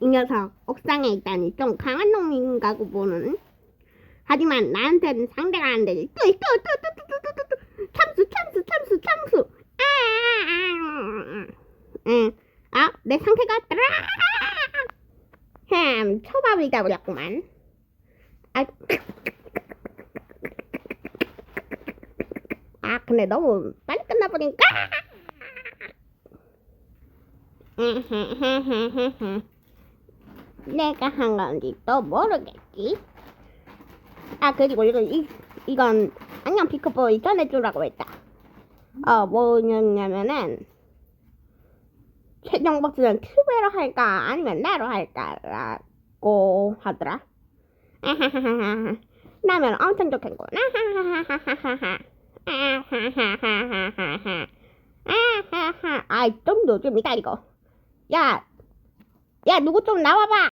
이 녀석 옥상에 있다니 좀 강한 놈인가 보는. 하지만 나한테는 상대가 안 되지. 또또또또또또또 참수 참수 참수 참수. 아, 아, 아. 응. 아, 내 상태가 따라. 햄, 초밥이 돼버렸구만. 아, 아, 근데 너무 빨리 끝나버리니까. 내가 한 건지 또 모르겠지. 아 그리고 이거 이 이건 안녕 피크보이 전해주라고 했다. 어 뭐냐면은 최종 보스는 큐베로 할까 아니면 나로 할까라고 하더라. 나면 엄청. 아하하. 아이 좀 요즘 이다 이거. 야, 야 누구 좀 나와봐.